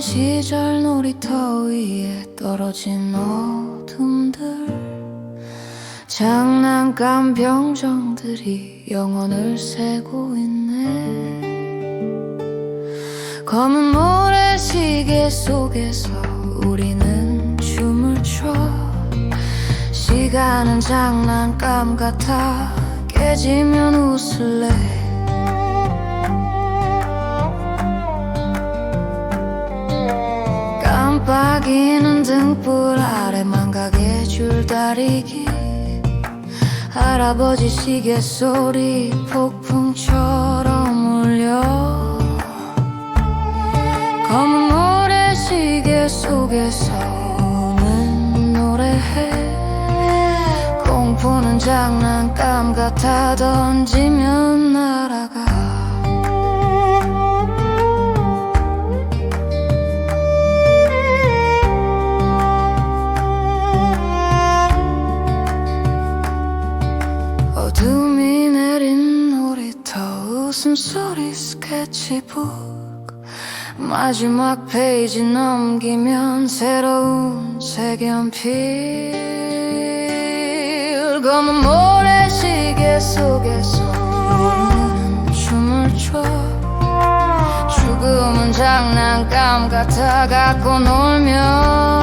시절 놀이터 위에 떨어진 어둠들. 장난감 병정들이 영혼을 새고 있네. 검은 모래시계 속에서 우리는 춤을 춰. 시간은 장난감 같아. 깨지면 웃을래 깜빡이는 등불 아래 망각의 줄다리기. 할아버지 시계 소리 폭풍처럼 울려. 검은 모래시계 속에서 우는 노래해. 공포는 장난감 같아 던지면 날 웃음소리 스케치북 마지막 페이지 넘기면 새로운 색연필 검은 모래시계 속에서 춤을 춰. 죽음은 장난감 같아 갖고 놀면